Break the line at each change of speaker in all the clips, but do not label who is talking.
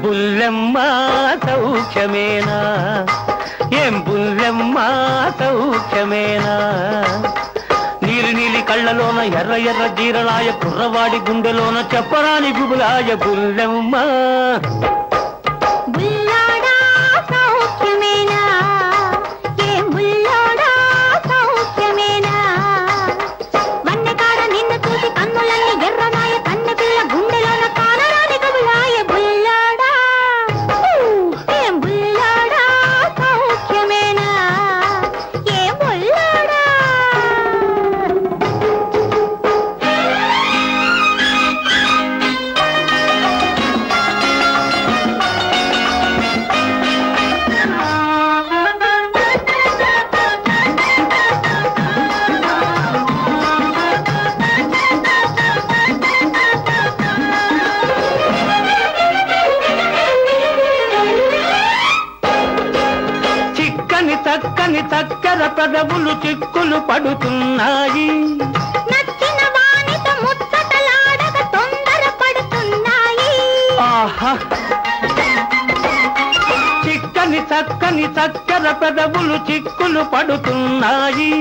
ఎంబుల్లెమ్మ సౌఖ్యమేనా? ఎంబుల్లెమ్మ సౌఖ్యమేనా? నీలి నీలి కళ్ళలోన ఎర్ర ఎర్ర జీరలాయ కుర్రవాడి గుండెలోన చెప్పరాని గుబులాయ బుల్లెమ్మ. చిక్కని చక్కెర పెదవులు చిక్కులు పడుతున్నాయి.
నచ్చిన ముచ్చటలాడక తొందర పడుతున్నాయి
ఆహా! చిక్కని చక్కని చక్కెర పెదవులు చిక్కులు పడుతున్నాయి.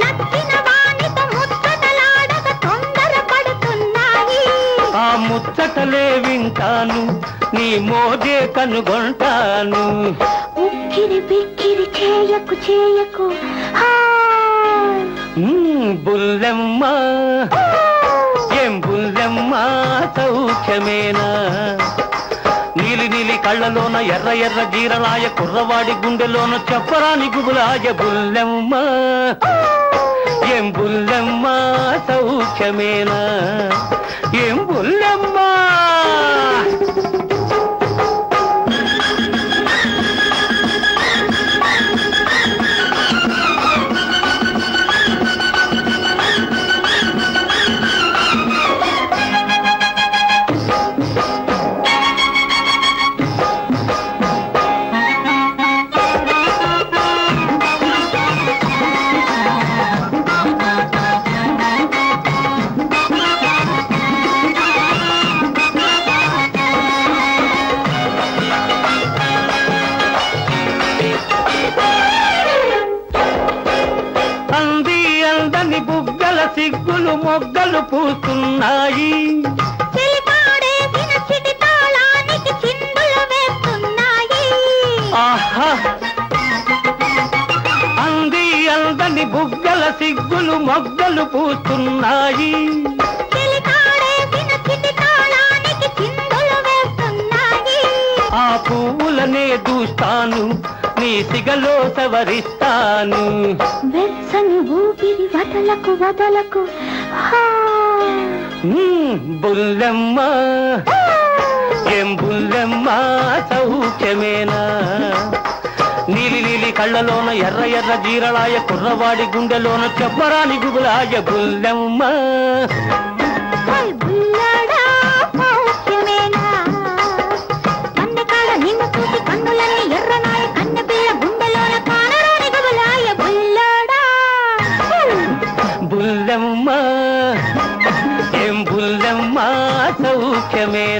నచ్చిన వానితో ముచ్చటలాడక తొందర పడుతున్నాయి
ఆ ముచ్చటలే వింటాను. నీ మోజే కనుగొంటాను.
ఉక్కిరి బిక్కిరి చేయకు చేయకు.
బుల్లెమ్మ ఏం బుల్లెమ్మ సౌఖ్యమేనా? నీలి నీలి కళ్ళలోన ఎర్ర ఎర్ర జీరలాయ కుర్రవాడి గుండెలోన చెప్పరాని గుబులాయ బుల్లెమ్మ ఏం బుల్లెమ్మ సౌఖ్యమేనా? ఏం బుల్లెమ్మ అందని బుగ్గల సిగ్గులు మొగ్గలు పూస్తున్నాయి. ఆహా! అంది అందని బుగ్గల సిగ్గులు మొగ్గలు పూస్తున్నాయి. ఆ పువ్వులనే దూస్తాను నీ సిగలో సవరిస్తాను.
వెచ్చని ఊపిరి వదలకు వదలకు.
బుల్లెమ్మ ఏం బుల్లెమ్మ సౌఖ్యమేనా? నీలి నీలి కళ్ళలోన ఎర్ర ఎర్ర జీరలాయ కుర్రవాడి గుండెలోన చెప్పరాని గుబులాయ బుల్లెమ్మ. బుల్లెమ్మ ఏం బుల్లెమ్మ సౌఖ్యమేనా